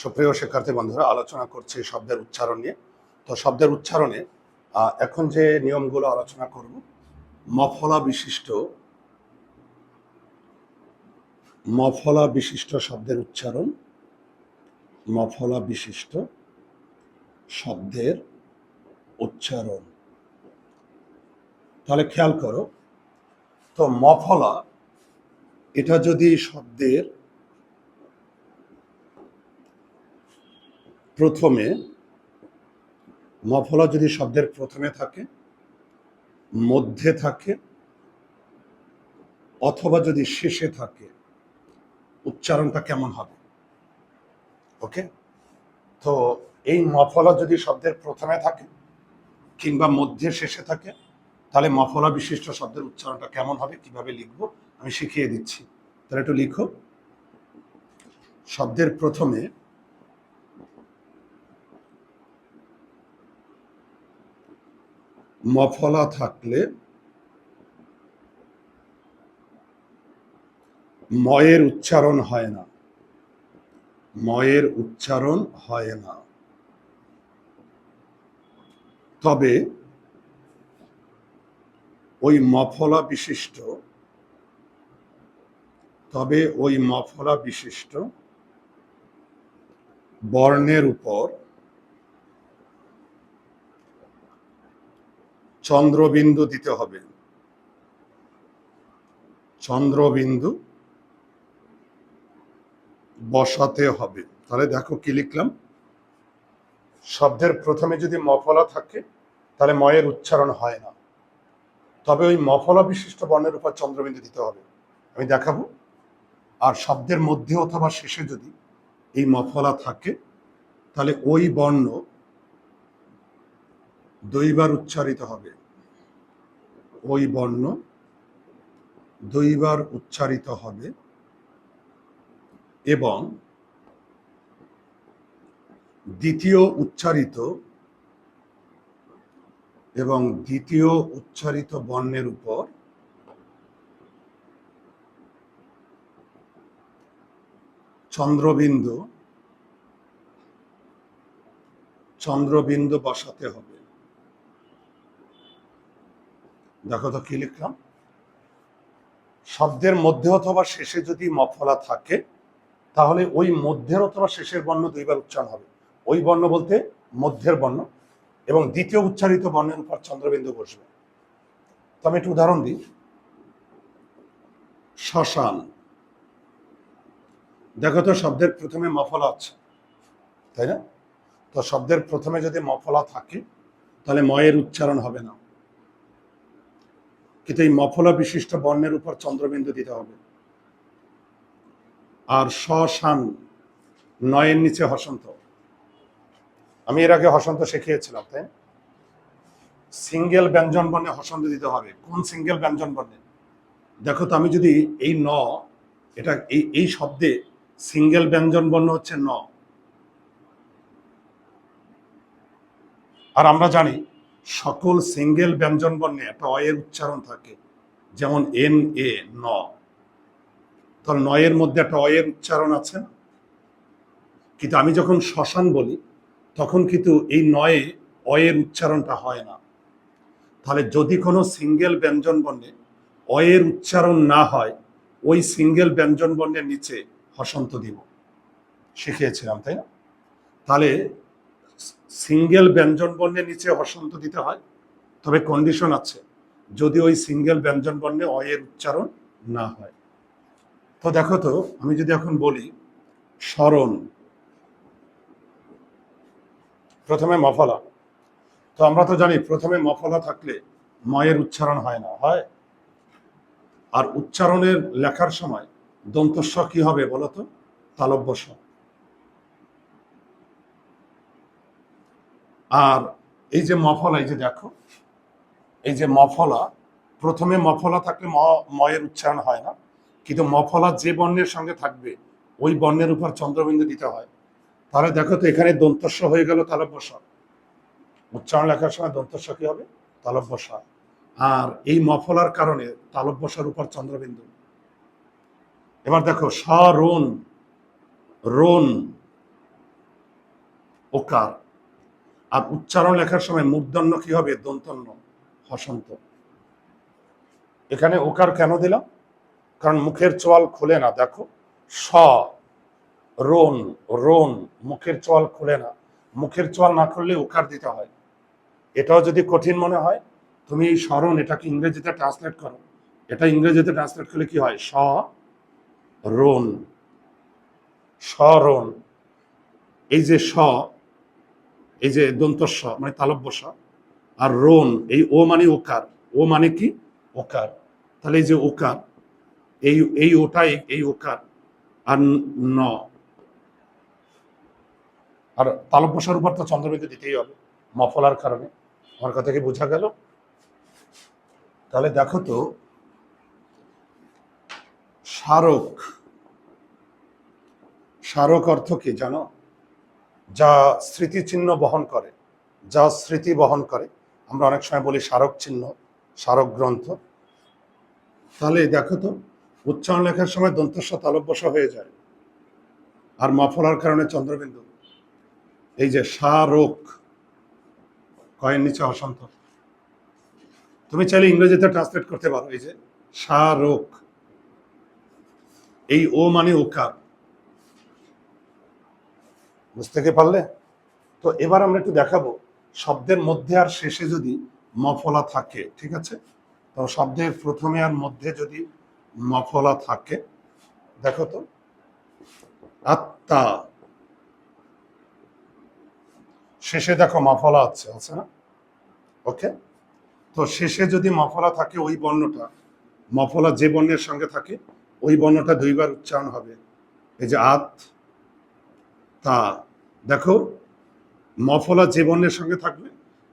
সুপ্রিয় শিক্ষার্থী বন্ধুরা, আলোচনা করছি শব্দের উচ্চারণ নিয়ে। তো শব্দের উচ্চারণে এখন যে নিয়মগুলো আলোচনা করব মফলা বিশিষ্ট মফলা বিশিষ্ট শব্দের উচ্চারণ মফলা বিশিষ্ট শব্দের উচ্চারণ। তাহলে খেয়াল করো, তো মফলা, এটা যদি শব্দের প্রথমে মফলা যদি শব্দের প্রথমে থাকে, মধ্যে থাকে, অথবা যদি শেষে থাকে, উচ্চারণটা কেমন হবে? ওকে তো এই মফলা যদি শব্দের প্রথমে থাকে কিংবা মধ্যে শেষে থাকে, তাহলে মফলা বিশিষ্ট শব্দের উচ্চারণটা কেমন হবে, কীভাবে লিখব, আমি শিখিয়ে দিচ্ছি। তাহলে একটু লিখো। শব্দের প্রথমে মফলা থাকলে ময়ের উচ্চারণ হয় না। ময়ের উচ্চারণ হয় না। তবে ওই মফলা বিশিষ্ট, তবে ওই মফলা বিশিষ্ট বর্ণের উপর চন্দ্রবিন্দু দিতে হবে। চন্দ্রবিন্দু বসাতে হবে। তাহলে দেখো কি লিখলাম? শব্দের প্রথমে যদি মফলা থাকে, তাহলে ময়ের উচ্চারণ হয় না। তবে ওই মফলা বিশিষ্ট বর্ণের উপর চন্দ্রবিন্দু দিতে হবে। আমি দেখাবো। আর শব্দের মধ্যে অথবা শেষে যদি এই মফলা থাকে, তাহলে ওই বর্ণ দুইবার উচ্চারিত হবে। ওই বর্ণ দুইবার উচ্চারিত হবে এবং দ্বিতীয় উচ্চারিত এবং দ্বিতীয় উচ্চারিত বর্ণের উপর চন্দ্রবিন্দু চন্দ্রবিন্দু বসাতে হবে। দেখো তো কি লিখলাম? শব্দের মধ্যে অথবা শেষে যদি মফলা থাকে, তাহলে ওই মধ্যের অথবা শেষের বর্ণ দুইবার উচ্চারণ হবে। ওই বর্ণ বলতে মধ্যের বর্ণ এবং দ্বিতীয় উচ্চারিত বর্ণের উপর চন্দ্রবিন্দু বসবে। তো আমি একটু উদাহরণ দিই। শ্মশান। দেখো তো শব্দের প্রথমে মফলা আছে, তাই না? তো শব্দের প্রথমে যদি মফলা থাকে, তাহলে ময়ের উচ্চারণ হবে না। কিন্তু এই মফলা বিশিষ্ট বর্ণের উপর চন্দ্রবিন্দু দিতে হবে। আর শ্মশান নয়ের নিচে হসন্ত। আমি এর আগে হসন্ত শিখিয়েছিলাম, তাই সিঙ্গেল ব্যঞ্জন বর্ণে হসন্ত দিতে হবে। কোন সিঙ্গেল ব্যঞ্জন বর্ণে? দেখো তো, আমি যদি এই ন, এটা এই এই শব্দে সিঙ্গেল ব্যঞ্জন বর্ণ হচ্ছে ন। আর আমরা জানি সকল সিঙ্গেল ব্যঞ্জন বর্ণে একটা অয়ের উচ্চারণ থাকে। যেমন এন, এ, ন। তাহলে নয়ের মধ্যে একটা অয়ের উচ্চারণ আছে। কিন্তু আমি যখন শ্মশান বলি, তখন কিন্তু এই নয়ে অয়ের উচ্চারণটা হয় না। তাহলে যদি কোনো সিঙ্গেল ব্যঞ্জন বর্ণে অয়ের উচ্চারণ না হয়, ওই সিঙ্গেল ব্যঞ্জন বর্ণের নিচে হসন্ত দিব। শিখিয়েছিলাম, তাই না? তাহলে সিঙ্গেল ব্যঞ্জন বর্ণের নিচে হসন্ত দিতে হয়, তবে কন্ডিশন আছে, যদি ওই সিঙ্গেল ব্যঞ্জন বর্ণে অয়ের উচ্চারণ না হয়। তো দেখো তো, আমি যদি এখন বলি, স্মরণ। প্রথমে মফলা। তো আমরা তো জানি, প্রথমে মফলা থাকলে ময়ের উচ্চারণ হয় না, হয়? আর উচ্চারণের লেখার সময় দন্তস্ব কি হবে বলতো তালব্য আর এই যে মফলা, এই যে দেখো, এই যে মফলা, প্রথমে মফলা থাকলে ম- ময়ের উচ্চারণ হয় না, কিন্তু মফলা যে বর্ণের সঙ্গে থাকবে, ওই বর্ণের উপর চন্দ্রবিন্দু দিতে হয়। তাহলে দেখো তো, এখানে দন্তস্ব হয়ে গেল তালব্য স উচ্চারণ লেখার সময় দন্তস্ব কি হবে? তালব্য স আর এই মফলার কারণে তালব্যসার উপর চন্দ্রবিন্দু। এবার দেখো, স্বরণ রোন ওকার আর উচ্চারণ লেখার সময় মূর্ধন্য কি হবে? দন্তন্য, হসন্ত। এখানে ওকার কেন দিলাম? কারণ মুখের চোয়াল খুলে না, দেখো। স, রোন রোন, মুখের চোয়াল খুলে না। মুখের চোয়াল না খুললে ওকার দিতে হয়। এটাও যদি কঠিন মনে হয়, তুমি স্মরণ, এটাকে ইংরেজিতে ট্রান্সলেট করো। এটা ইংরেজিতে ট্রান্সলেট করলে কি হয়? স, রোন স্বরণ এই যে স এই যে দন্তস্ব মানে তালব্য স আর রোন, এই ও মানে ওকার, ও মানে কি? ওকার। তাহলে এই যে ওকার, এই এই ওটাই এই ওকার আর ন। আর তালব্যসার উপর তো চন্দ্রবিন্দু দিতেই হবে, মফলার কারণে। আমার কথা কি বোঝা গেল? তাহলে দেখো তো স্মারক স্মারক অর্থ কি জানো? যা স্মৃতিচিহ্ন বহন করে, যা স্মৃতি বহন করে। আমরা অনেক সময় বলি স্মারক চিহ্ন, স্মারক গ্রন্থ। তাহলে দেখো তো, উচ্চারণ লেখার সময় দন্তস্ব তালব্যস হয়ে যায়। আর মফলার কারণে চন্দ্রবিন্দু। এই যে স্মারক কয়ের নিচে অসন্ত। তুমি চাইলে ইংরেজিতে ট্রান্সলেট করতে পারো, এই যে স্মারক। এই ও মানে ওকার বুঝতে কি পারলে? তো এবার আমরা একটু দেখাবো, শব্দের মধ্যে আর শেষে যদি মফলা থাকে, ঠিক আছে? তো শব্দের প্রথমে আর মধ্যে যদি মফলা থাকে, দেখো তো, আত্মা। শেষে দেখো মফলা আছে আছে না? ওকে? তো শেষে যদি মফলা থাকে, ওই বর্ণটা, মফলা যে বর্ণের সঙ্গে থাকে, ওই বর্ণটা দুইবার উচ্চারণ হবে। এই যে আত তা দেখো, মফলা যে বর্ণের সঙ্গে থাকবে,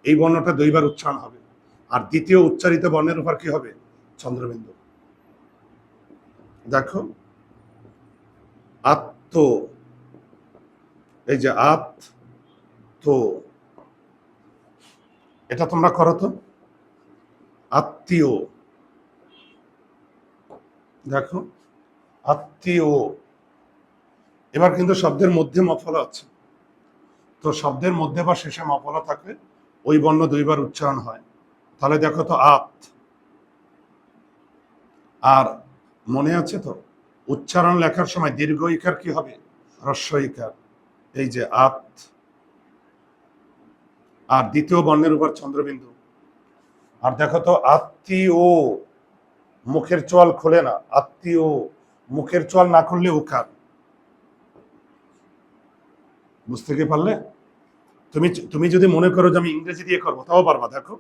এই বর্ণটা দুইবার উচ্চারণ হবে। আর দ্বিতীয় উচ্চারিত বর্ণের উপর কি হবে? চন্দ্রবিন্দু। দেখো, আত্ম, এই যে আত তো এটা তোমরা করো তো। আত্মীয়। দেখো, আত্মীয়। এবার কিন্তু শব্দের মধ্যে মফলা আছে। তো শব্দের মধ্যে বা শেষে মফলা থাকলে ওই বর্ণ দুইবার উচ্চারণ হয়। তাহলে দেখো তো আত। আর মনে আছে তো? উচ্চারণ লেখার সময় দীর্ঘ ইকার কি হবে? হ্রস্ব ইকার। এই যে আত। আর দ্বিতীয় বর্ণের উপর চন্দ্রবিন্দু আর দেখো তো আত্মীয় মুখের চোয়াল খোলে না। আত্মীয় মুখের চোয়াল না খুললে উকার। বুঝতে কি পারলে? তুমি তুমি যদি মনে করো যে আমি ইংরেজি দিয়ে করব, তাও পারবা, দেখো।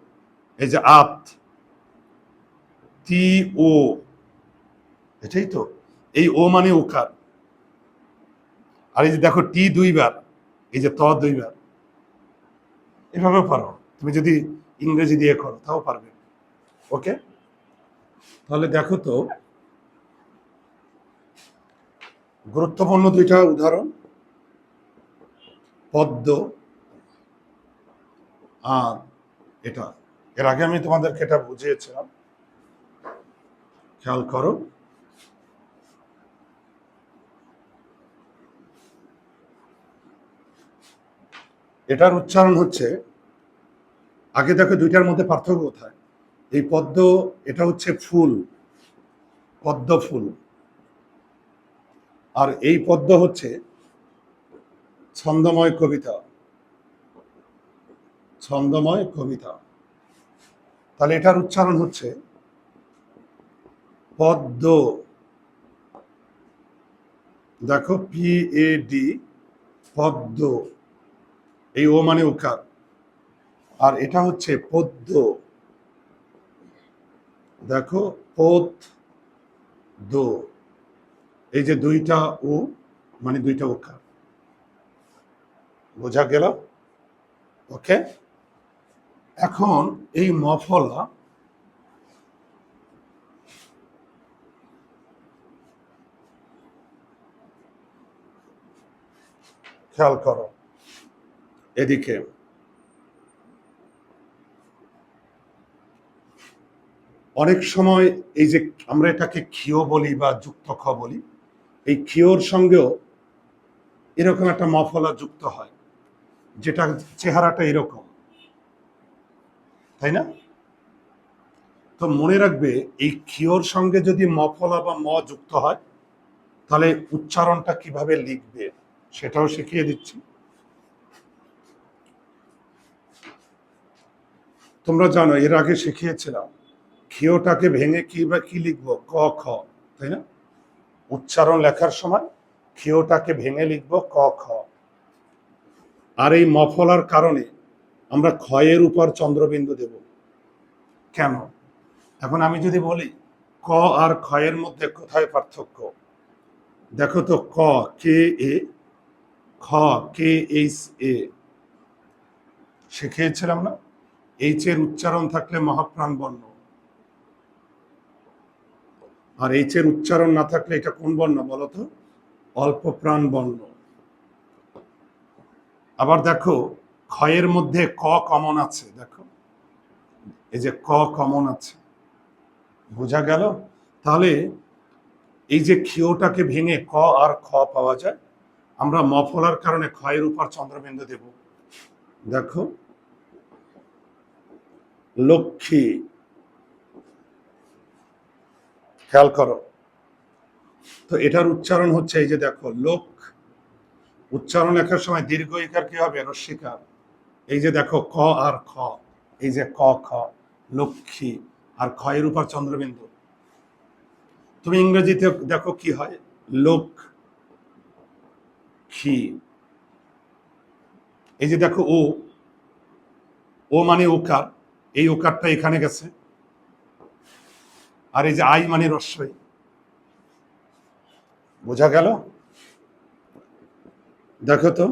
এই যে আত, তি, ও, এটাই তো। এই ও মানে উকার। আর এই যে দেখো, টি দুইবার, এই যে ত দুইবার। এভাবে পারো। তুমি যদি ইংরেজি দিয়ে করো, তাও পারবে। ওকে? তাহলে দেখো তো, গুরুত্বপূর্ণ দুইটা উদাহরণ। পদ্ম আর এটা। এর আগে আমি তোমাদেরকে এটা বুঝিয়েছিলাম। খেয়াল করো। এটার উচ্চারণ হচ্ছে, আগে দেখো দুইটার মধ্যে পার্থক্য কোথায়? এই পদ্ম, এটা হচ্ছে ফুল, পদ্ম ফুল। আর এই পদ্ম হচ্ছে ছন্দময় কবিতা। ছন্দময় কবিতা। তাহলে এটার উচ্চারণ হচ্ছে পদ্ম। দেখো পি এ ডি পদ্ম। এই ও মানে উকার। আর এটা হচ্ছে পদ্ম। দেখো পদ দো এই যে দুইটা ও মানে দুইটা উকার। বোঝা গেল? ওকে? এখন এই মফলা খেয়াল করো, এদিকে। অনেক সময় এই যে আমরা এটাকে ক্ষিয় বলি বা যুক্ত খ বলি, এই ক্ষিয়র সঙ্গেও এরকম একটা মফলা যুক্ত হয়। যেটা চেহারাটা এরকম। তাই না? তো মনে রাখবে, এই ক্ষিয়র সঙ্গে যদি মফলা বা ম যুক্ত হয়, তাহলে উচ্চারণটা কীভাবে লিখবে সেটাও শিখিয়ে দিচ্ছি। তোমরা জানো, এর আগে শিখিয়েছিলাম ক্ষিয়টাকে ভেঙে কি বা কি লিখব? ক, খ, তাই না? উচ্চারণ লেখার সময় ক্ষিয়টাকে ভেঙে লিখব ক, খ। আর এই মফলার কারণে আমরা ক্ষয়ের উপর চন্দ্রবিন্দু দেব। কেন? এখন আমি যদি বলি, ক আর ক্ষয়ের মধ্যে কোথায় পার্থক্য? দেখো তো, ক, কে, এ, খ, কে, এইচ, এ। শিখিয়েছিলাম না? এইচ এর উচ্চারণ থাকলে মহাপ্রাণ বর্ণ। আর এইচ এর উচ্চারণ না থাকলে এটা কোন বর্ণ বলতো অল্প প্রাণ বর্ণ। আবার দেখো, ক্ষয়ের মধ্যে ক কমন আছে, দেখো। এই যে ক কমন আছে, বোঝা গেল? তাহলে এই যে ক্ষিয়টাকে ভেঙে ক আর খ পাওয়া যায়, আমরা মফলার কারণে ক্ষয়ের উপর চন্দ্রবিন্দু দেব। দেখো, লক্ষ্মী, খেয়াল করো। তো এটার উচ্চারণ হচ্ছে এই যে দেখো লোক উচ্চারণ লেখার সময় দীর্ঘ ইকার কি হবে? রস্বীকার এই যে দেখো, ক আর খ। এই যে ক, খ, লক্ষ্মী আর ক্ষয়ের উপর চন্দ্রবিন্দু। তুমি ইংরেজিতে দেখো কি হয়? লোক খি এই যে দেখো ও ও মানে ওকার এই ওকারটা এখানে গেছে। আর এই যে আই মানে রস্বই বোঝা গেল? দেখো তো,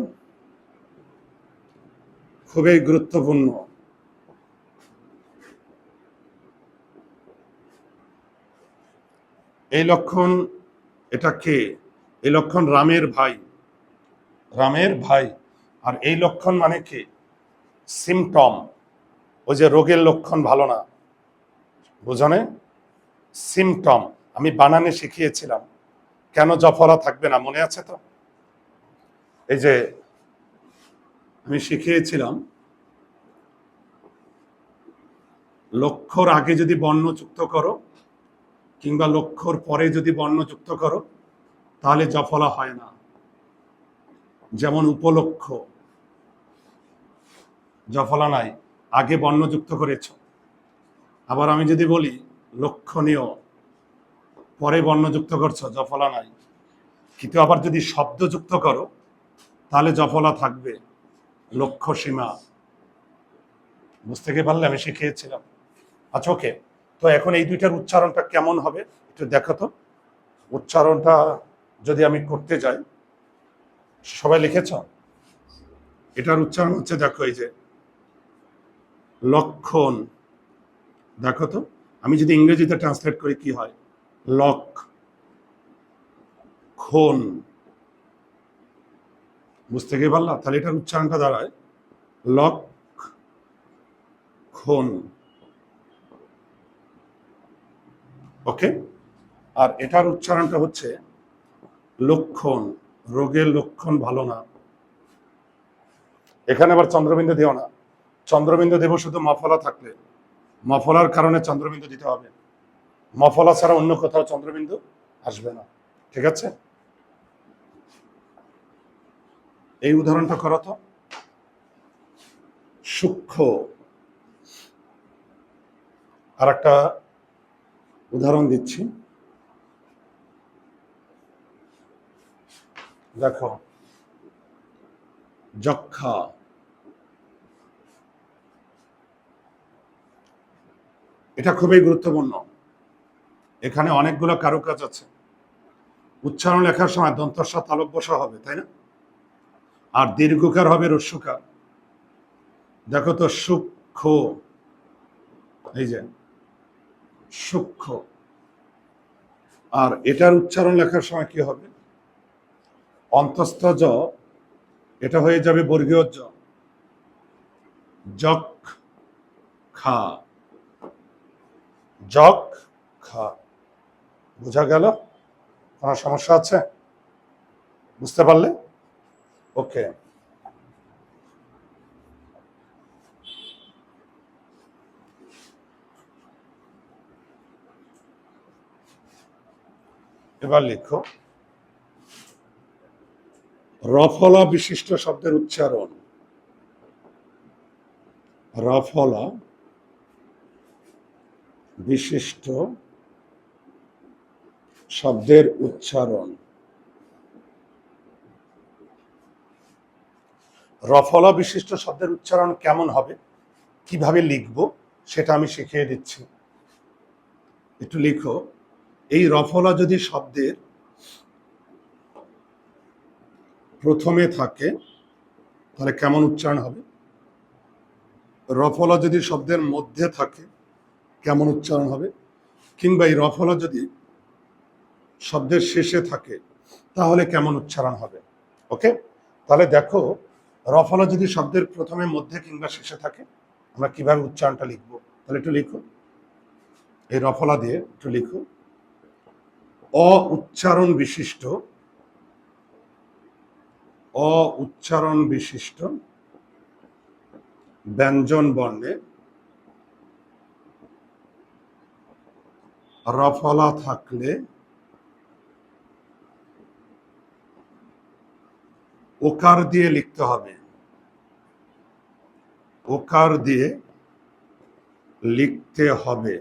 খুবই গুরুত্বপূর্ণ। এই লক্ষণ এটা কে? এই লক্ষণ রামের ভাই। রামের ভাই। আর এই লক্ষণ মানে কি? সিমটম ওই যে রোগের লক্ষণ ভালো না। বোঝনে সিমটম আমি বানানে শিখিয়েছিলাম। কেন জফরা থাকবে না, মনে আছে তো? এই যে আমি শিখিয়েছিলাম, লক্ষ্যর আগে যদি বর্ণ যুক্ত করো কিংবা লক্ষ্যর পরে যদি বর্ণ যুক্ত করো, তাহলে জফলা হয় না। যেমন উপলক্ষ জফলা নাই, আগে বর্ণ যুক্ত করেছ। আবার আমি যদি বলি লক্ষণীয়, পরে বর্ণ যুক্ত করছ, জফলা নাই। কিন্তু আবার যদি শব্দ যুক্ত করো তাহলে জফলা থাকবে। লক্ষ্য সীমা। বুঝতে গিয়ে পারলে? আমি শিখিয়েছিলাম। আচ্ছা ওকে। তো এখন এই দুইটার উচ্চারণটা কেমন হবে? একটু দেখো তো। উচ্চারণটা যদি আমি করতে যাই, সবাই লিখেছ? এটার উচ্চারণ হচ্ছে, দেখো এই যে, লক্ষণ। দেখো তো, আমি যদি ইংরেজিতে ট্রান্সলেট করি, কি হয়? লক খন বুঝতে পারলাম তাহলে এটার উচ্চারণটা দাঁড়ায়। লক খন। ওকে? আর এটার উচ্চারণটা হচ্ছে লক্ষণ। রোগের লক্ষণ ভালো না। এখানে আবার চন্দ্রবিন্দু দিও না। চন্দ্রবিন্দু দেব শুধু মফলা থাকলে। মফলার কারণে চন্দ্রবিন্দু দিতে হবে। মফলা ছাড়া অন্য কোথাও চন্দ্রবিন্দু আসবে না। ঠিক আছে? এই উদাহরণটা করো তো। সূক্ষ্ম। আর একটা উদাহরণ দিচ্ছি। দেখো, যক্ষা। এটা খুবই গুরুত্বপূর্ণ। এখানে অনেকগুলো কারুকাজ আছে। উচ্চারণ লেখার সময় দন্তস্ব বসা হবে, তাই না? আর দীর্ঘকার হবে রস্যকার দেখো তো সূক্ষ্ম, এই যে সূক্ষ্ম। আর এটার উচ্চারণ লেখার সময় কি হবে? অন্তস্থ জ, এটা হয়ে যাবে বর্গীয় জ। জক খা। জক খা। বোঝা গেল? কোনো সমস্যা আছে? বুঝতে পারলে? ওকে এবার লেখো। রফলা বিশিষ্ট শব্দের উচ্চারণ। রফলা বিশিষ্ট শব্দের উচ্চারণ। রফলা বিশিষ্ট শব্দের উচ্চারণ কেমন হবে? কীভাবে লিখব? সেটা আমি শিখিয়ে দিচ্ছি। একটু লিখো। এই রফলা যদি শব্দের প্রথমে থাকে, তাহলে কেমন উচ্চারণ হবে? রফলা যদি শব্দের মধ্যে থাকে, কেমন উচ্চারণ হবে? কিংবা এই রফলা যদি শব্দের শেষে থাকে, তাহলে কেমন উচ্চারণ হবে? ওকে? তাহলে দেখো রফলা যদি শব্দের প্রথমে মধ্যে কিংবা শেষে থাকে। আমরা কীভাবে উচ্চারণটা লিখব? তাহলে একটু লিখো এই রফলা দিয়ে একটু লিখো অ উচ্চারণ বিশিষ্ট। অ উচ্চারণ বিশিষ্ট। ব্যঞ্জন বর্ণে। রফলা থাকলে ওকার দিয়ে লিখতে হবে। ওকার দিয়ে লিখতে হবে।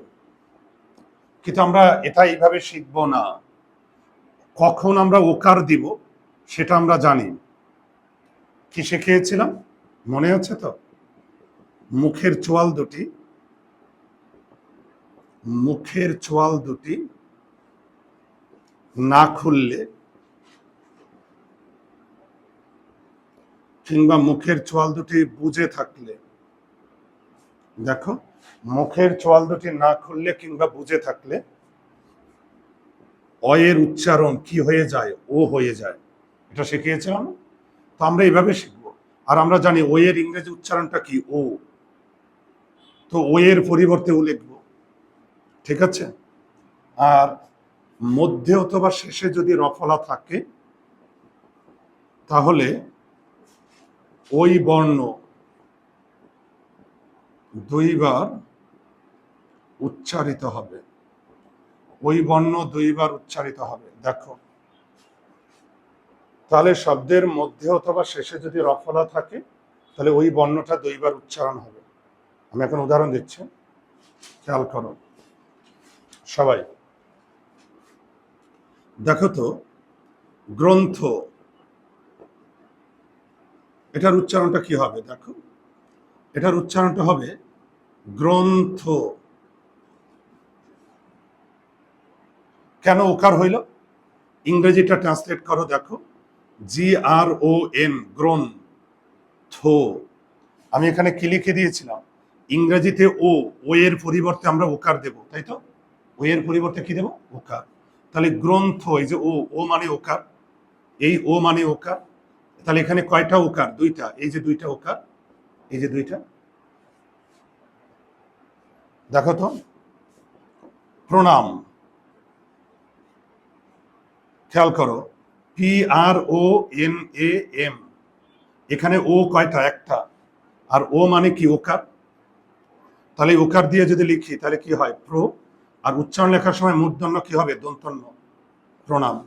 কিন্তু আমরা এটা এইভাবে শিখব না। কখন আমরা ওকার দিব সেটা আমরা জানি। কি শিখিয়েছিলাম? মনে আছে তো? মুখের চোয়াল দুটি। মুখের চোয়াল দুটি না খুললে কিংবা মুখের চোয়াল দুটি বুঝে থাকলে, দেখো, মুখের চোয়াল দুটি না খুললে কিংবা বুঝে থাকলে, অয়ের উচ্চারণ কি হয়ে যায়, ও হয়ে যায়, এটা শিখিয়েছিলাম? তো আমরা এইভাবে শিখব। আর আমরা জানি ও এর ইংরেজি উচ্চারণটা কি, ও। তো ও এর পরিবর্তে ও লিখব। ঠিক আছে? আর মধ্যে অথবা শেষে যদি রফলা থাকে, তাহলে ওই বর্ণ দুইবার উচ্চারিত হবে। ওই বর্ণ দুইবার উচ্চারিত হবে। দেখো। তাহলে শব্দের মধ্যে অথবা শেষে যদি রফলা থাকে, তাহলে ওই বর্ণটা দুইবার উচ্চারণ হবে। আমি এখন উদাহরণ দিচ্ছি। খেয়াল করো। সবাই। দেখো তো, গ্রন্থ এটার উচ্চারণটা কি হবে? দেখো। এটার উচ্চারণটা হবে গ্রন্থ। কেন ওকার হইল? ইংরেজিটা ট্রান্সলেট করো, দেখো। জি আর ও এন গ্রন্থ। আমি এখানে কি লিখে দিয়েছিলাম? ইংরেজিতে ও ও এর পরিবর্তে আমরা ওকার দেব, তাই তো? ও এর পরিবর্তে কি দেব? ওকার তাহলে গ্রন্থ, এই যে ও ও মানে ওকার এই ও মানে ওকার তাহলে এখানে কয়টা ওকার দুইটা। এই যে দুইটা ওকার এই যে দুইটা। দেখো তো। প্রণাম। খেয়াল করো। P R O N A M. এখানে ও কয়টা? একটা। আর ও মানে কি ওকার তাহলে ওকার দিয়ে যদি লিখি, তাহলে কি হয়? প্রো। আর উচ্চারণ লেখার সময় মূর্ধন্য কি হবে? দন্তন্য। প্রণাম।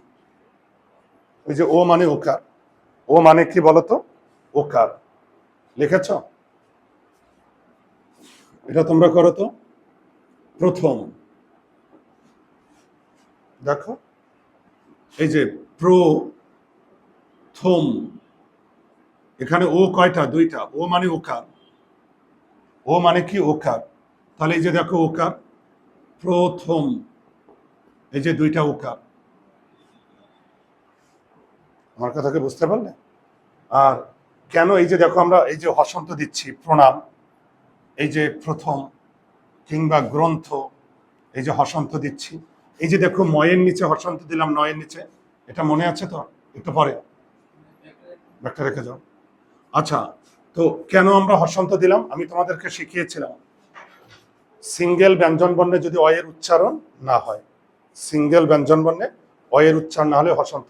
ওই যে ও মানে ওকার ও মানে কি বলতো? ওকার লিখেছ? এটা তোমরা করো তো। প্রথম। দেখো। এই যে প্রো থম এখানে ও কয়টা? দুইটা। ও মানে ওকার ও মানে কি? ওকার তাহলে এই যে দেখো ও ওকার প্রথম। এই যে দুইটা ও ওকার আমার কথাকে বুঝতে পারলে? আর কেন এই যে দেখো আমরা এই যে হসন্ত দিচ্ছি, প্রণাম, এই যে প্রথম কিংবা গ্রন্থ, এই যে হসন্ত দিচ্ছি, এই যে দেখো ময়ের নিচে হসন্ত দিলাম, নয়ের নিচে, এটা মনে আছে তো? একটু পরে। ব্যাগটা রেখে যাও। আচ্ছা তো কেন আমরা হসন্ত দিলাম? আমি তোমাদেরকে শিখিয়েছিলাম। সিঙ্গেল ব্যঞ্জন বর্ণে যদি অয়ের উচ্চারণ না হয়, সিঙ্গেল ব্যঞ্জন বর্ণে অয়ের উচ্চারণ না হলে হসন্ত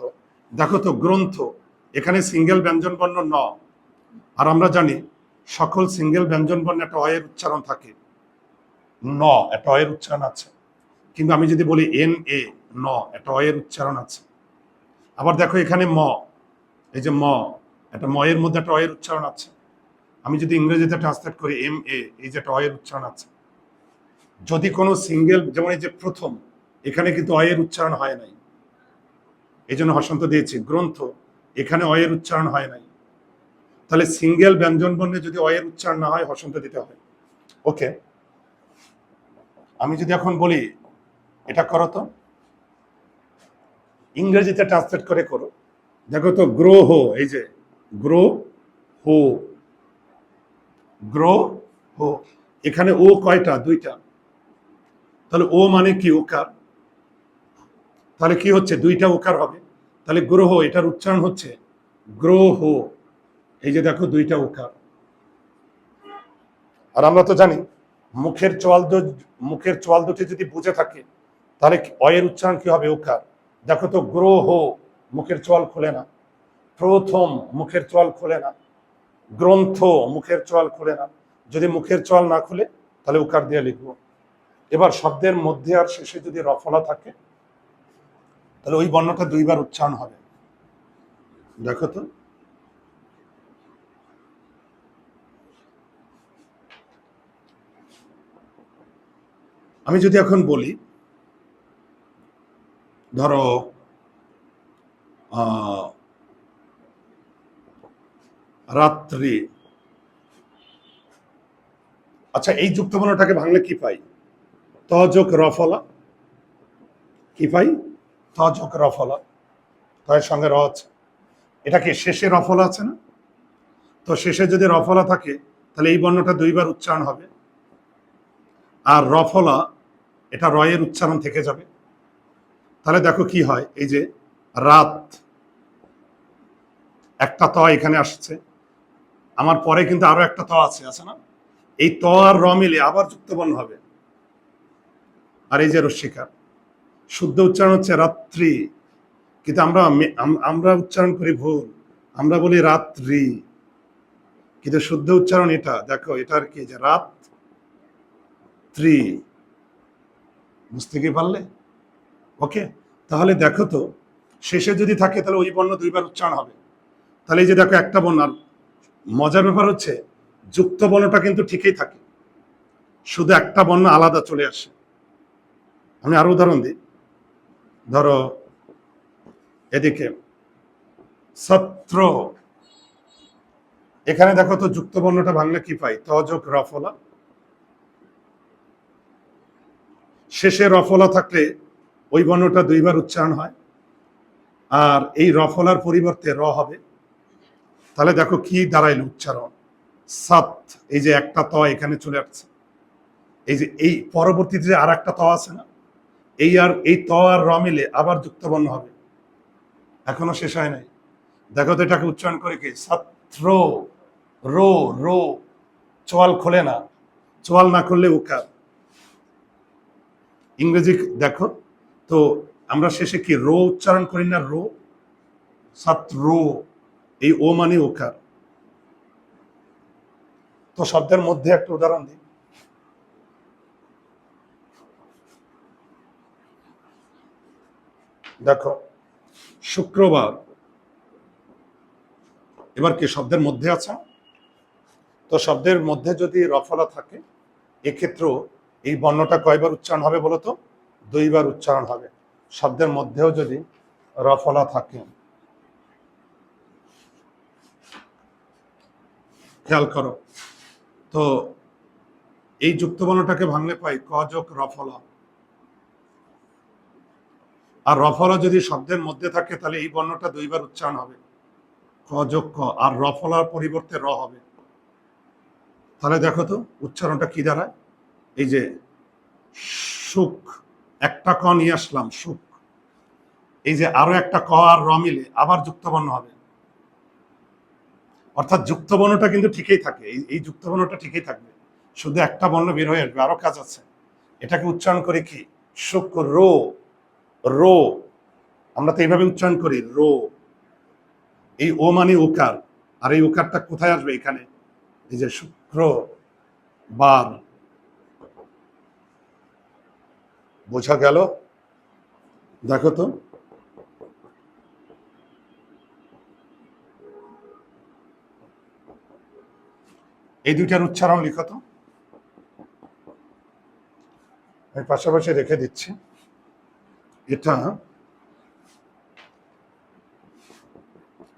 দেখো তো গ্রন্থ, এখানে সিঙ্গেল ব্যঞ্জন বর্ণ ন। আর আমরা জানি সকল সিঙ্গেল ব্যঞ্জন বর্ণে একটা অয়ের উচ্চারণ থাকে। ন, একটা অয়ের উচ্চারণ আছে। কিন্তু আমি যদি বলি এন, এ, ন, একটা অয়ের উচ্চারণ আছে। আবার দেখো এখানে ম, এই যে ম, একটা ময়ের মধ্যে একটা অয়ের উচ্চারণ আছে। আমি যদি ইংরেজিতে ট্রান্সলেট করি এম, এ, এই যে একটা অয়ের উচ্চারণ আছে। যদি কোনো সিঙ্গেল, যেমন এই যে প্রথম, এখানে কিন্তু অয়ের উচ্চারণ হয় নাই। এই জন্য হসন্ত দিয়েছি, গ্রন্থ, এখানে অয়ের উচ্চারণ হয় নাই। তাহলে সিঙ্গেল ব্যঞ্জন বর্ণে যদি অয়ের উচ্চারণ না হয়, হসন্ত দিতে হবে। ওকে। আমি যদি এখন বলি, এটা করো তো। ইংরেজিতে ট্রান্সলেট করে করো। দেখো তো, গ্রো হো, এই যে, গ্রো হো। গ্রো হো। এখানে ও কয়টা? দুইটা। তাহলে ও মানে কি? ওকার তাহলে কি হচ্ছে? দুইটা ওকার হবে। তাহলে গ্রহ, এটার উচ্চারণ হচ্ছে গ্রহ। এই যে দেখো, দুইটা ওকার আর আমরা তো জানি, মুখের চোয়াল মুখের চোয়াল দুটি যদি বুঝে থাকে, তাহলে অয়ের উচ্চারণ কি হবে? ওকার দেখো তো, গ্রহ মুখের চোয়াল খোলে না। প্রথম মুখের চোয়াল খোলে না। গ্রন্থ মুখের চোয়াল খোলে না। যদি মুখের চোয়াল না খুলে, তাহলে উকার দিয়ে লিখব। এবার শব্দের মধ্যে আর শেষে যদি রফলা থাকে তাহলে ওই বর্ণটা দুইবার উচ্চারণ হবে। দেখো তো। আমি যদি এখন বলি, ধরো রাত্রি। আচ্ছা এই যুক্ত বর্ণটাকে ভাঙলে কি পাই? তযোগ রফলা। কি পাই? তযোগ রফলা তয়ের সঙ্গে র আছে। এটা কি শেষে রফলা আছে না? তো শেষে যদি রফলা থাকে, তাহলে এই বর্ণটা দুইবার উচ্চারণ হবে। আর রফলা, এটা রয়ের উচ্চারণ থেকে যাবে। তাহলে দেখো কি হয়, এই যে রাত, একটা ত এখানে আসছে। আমার পরে কিন্তু আরও একটা ত আছে আছে না? এই ত আর র মিলে আবার যুক্তবর্ণ হবে। আর এই যে রস্বীকার শুদ্ধ উচ্চারণ হচ্ছে রাত্রি। কিন্তু আমরা আমরা উচ্চারণ করি ভুল আমরা বলি রাত্রি। কিন্তু শুদ্ধ উচ্চারণ এটা, দেখো এটার কি, যে রাত ত্রি বুঝতে কি পারলে? ওকে, তাহলে দেখো তো, শেষে যদি থাকে, তাহলে ওই বর্ণ দুইবার উচ্চারণ হবে। তাহলে এই যে দেখো একটা বর্ণ, আর মজার ব্যাপার হচ্ছে, যুক্ত বর্ণটা কিন্তু ঠিকই থাকে। শুধু একটা বর্ণ আলাদা চলে আসে। আমি আরও উদাহরণ দিই। ধরো, এদিকে সত্র এখানে দেখো তো যুক্ত বর্ণটা ভাঙলে কি পাই? তযোগ রফলা। শেষে রফলা থাকলে ওই বর্ণটা দুইবার উচ্চারণ হয়। আর এই রফলার পরিবর্তে র হবে। তাহলে দেখো কি দাঁড়াইল উচ্চারণ। সাত, এই যে একটা ত এখানে চলে আসছে। এই যে এই পরবর্তীতে আর একটা ত আছে না? এই আর, এই ত আর র মিলে আবার যুক্তবর্ণ হবে। এখনও শেষ হয় নাই। দেখো তো এটাকে উচ্চারণ করে কি? ছাত্র, রো রো। চোয়াল খোলে না। চোয়াল না খুললে উকার। ইংরেজি দেখো তো আমরা শেষে কি রো উচ্চারণ করি না রো? ছাত্র, এই ও মানে ওকার তো শব্দের মধ্যে একটা উদাহরণ দিই। দেখো, শুক্রবার। এবার কি শব্দের মধ্যে আছে? তো শব্দের মধ্যে যদি রফলা থাকে, এক্ষেত্রেও এই বর্ণটা কয়বার উচ্চারণ হবে বলো তো? দুইবার উচ্চারণ হবে। শব্দের মধ্যেও যদি রফলা থাকে, খেয়াল করো। তো এই যুক্ত বর্ণটাকে ভাঙলে পাই ক যোগ রফলা। আর রফলা যদি শব্দের মধ্যে থাকে, তাহলে এই বর্ণটা দুইবার উচ্চারণ হবে। ক যোগ ক, আর রফলার পরিবর্তে র হবে। তাহলে দেখো তো, উচ্চারণটা কি দাঁড়ায়? এই যে, সুখ, একটা ক নিয়ে আসলাম, সুখ। এই যে, আরও একটা ক আর র মিলে আবার যুক্তবর্ণ হবে। অর্থাৎ যুক্তবর্ণটা কিন্তু ঠিকই থাকে, এই এই যুক্তবর্ণটা ঠিকই থাকবে। শুধু একটা বর্ণ বের হয়ে আসবে, আরও কাজ আছে। এটাকে উচ্চারণ করে কি? সুখ রো, আমরা তো এইভাবে উচ্চারণ করি, রো। এই ও মানে উকার, আর এই উকারটা কোথায় আসবে এখানে? এই যে শুক্র বার বোঝা গেল? দেখো তো। এই দুইটার উচ্চারণ লিখো তো। আমি পাশাপাশি রেখে দিচ্ছি। এটা,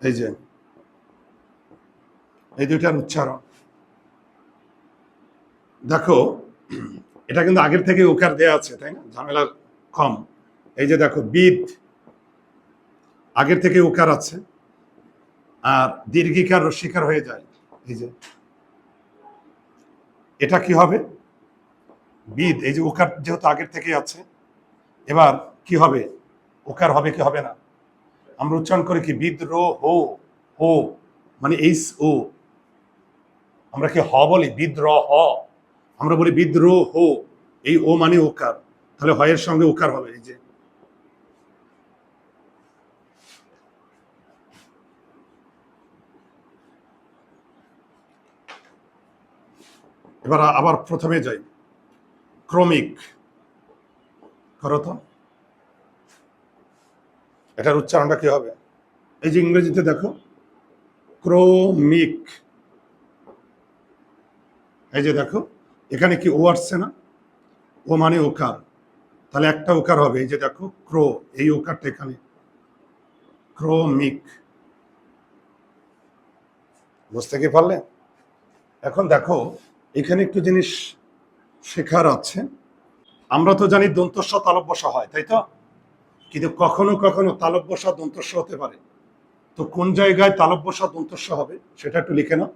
এই যে, এই দুইটার উচ্চারণ। দেখো, এটা কিন্তু আগের থেকে উকার দেয়া আছে, তাই না? ঝামেলা কম। এই যে দেখো, বিদ, আগের থেকে উকার আছে, আর দীর্ঘিকার রস্বীকার হয়ে যায়। এই যে, এটা কি হবে? বিদ, এই যে উকার যেহেতু আগের থেকে আছে, এবার কি হবে? উকার হবে কি হবে না? আমরা উচ্চারণ করি কি? বিদ্রোহ, হো হো মানে এইস ও। আমরা কি হ বলি? বিদ্রোহ। আমরা বলি বিদ্রোহ, হো। এই ও মানে ওকার তাহলে হয়ের সঙ্গে ওকার হবে এই যে। এবার আবার প্রথমে যাই। ক্রমিক। করো তো। এটার উচ্চারণটা কি হবে? এই যে ইংরেজিতে দেখো, ক্রোমিক। এই যে দেখো, এখানে কি ও আসছে না? ও মানে ওকার। তাহলে একটা ওকার হবে, এই যে দেখো, ক্রো, এই ওকারটা এখানে। ক্রমিক। বুঝতে কি পারলে? এখন দেখো, এখানে একটু জিনিস শেখার আছে। আমরা তো জানি দন্তস্ব তালব্যস্য হয়, তাই তো? কিন্তু কখনো কখনো তালব্যসা দন্তস্ব হতে পারে। তো কোন জায়গায় তালব্যসা দন্তস্ব হবে সেটা একটু লিখে নাও।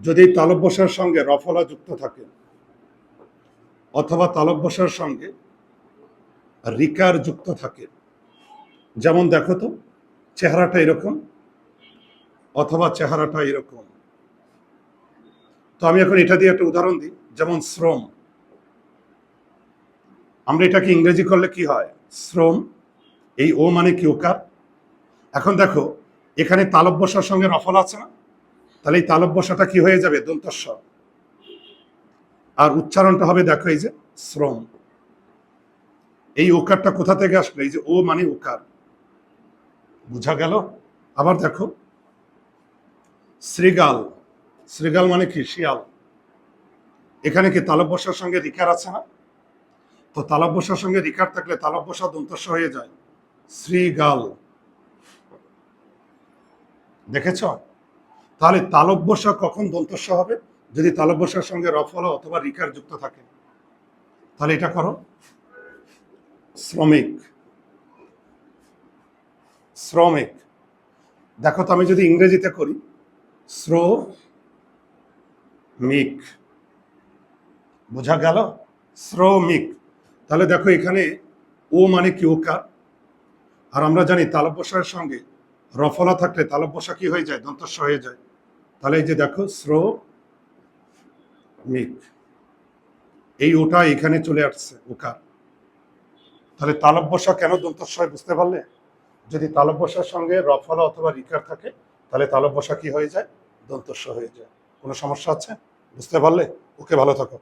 যদি তালব্যসার সঙ্গে রফলা যুক্ত থাকে, অথবা তালব্যসার সঙ্গে রিকার যুক্ত থাকে, যেমন দেখো তো, চেহারাটা এরকম, অথবা চেহারাটা এরকম। তো আমি এখন এটা দিয়ে একটা উদাহরণ দিই, যেমন শ্রম। আমরা এটাকে ইংরেজি করলে কি হয়? শ্রম, এই ও মানে কি ওকার? এখন দেখো, এখানে তালব্যসার সঙ্গে রফল আছে না? তাহলে এই তালব্যসাটা কি হয়ে যাবে? দন্তস্ব আর উচ্চারণটা হবে দেখো, এই যে শ্রম। এই ওকারটা কোথা থেকে আসলো? এই যে ও মানে ওকার। বুঝা গেল? আবার দেখো, শ্রীগাল। শ্রীগাল মানে কি? শিয়াল। এখানে কি তালব্যসার সঙ্গে রিকার আছে না? তো তালব্যসার সঙ্গে রিকার থাকলে তালব্যসা দন্তস্ব হয়ে যায়। শ্রীগাল। দেখেছ? তাহলে তালব্যসা কখন দন্তস্ব হবে? যদি তালব্যসার সঙ্গে রফল অথবা রিকার যুক্ত থাকে। তাহলে এটা করো। শ্রমিক। শ্রমিক। দেখো তো আমি যদি ইংরেজিতে করি। শ্রমিক। বোঝা গেল? শ্রমিক। তাহলে দেখো এখানে ও মানে কি ওকার আর আমরা জানি তালব্যসার সঙ্গে রফলা থাকলে তালব্যসা কি হয়ে যায়? দন্তস্ব হয়ে যায়। তাহলে এই যে দেখো শ্রমিক, এই ওটা এখানে চলে আসছে ওকার তাহলে তালব্যসা কেন দন্তস্ব হয় বুঝতে পারলে? যদি তালব্যসার সঙ্গে রফলা অথবা রিকার থাকে, তাহলে তালব্যসা কি হয়ে যায়? দন্তস্ব হয়ে যায়। কোনো সমস্যা আছে? বুঝতে পারলে? ওকে ভালো থাকো।